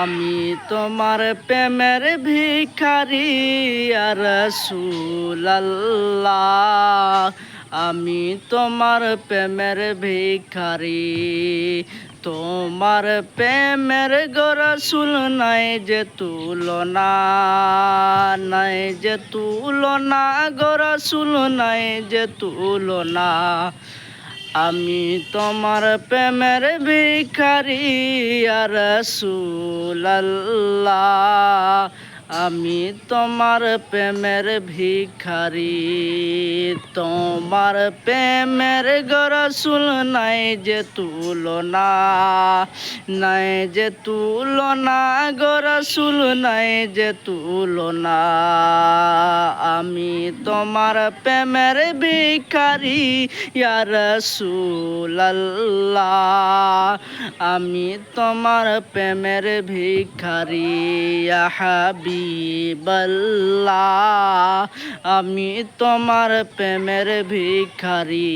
আমি তোমার প্রেমের ভিখারি রসুল্লাহ আমি তোমার প্রেমের ভিখারি। তোমার প্রেমের গরসুল নাই যে তুলনা, নাই যে তুলনা গরসুল নাই যে তুলনা। আমি তোমার প্রেমের ভিখারি আর রসুল্লাহ আমি তোমার প্রেমের ভিখারি। তোমার প্রেমের গরসুল নাই যে তুলনা, নাই যে তুলনা, গরসুল নাই যে তুলনা। আমি তোমার প্রেমের ভিখারি ইয়ার রসুল্লাহ আমি তোমার প্রেমের ভিখারি, ইয়া হাবিবাল্লাহ আমি তোমার প্রেমের ভিখারি।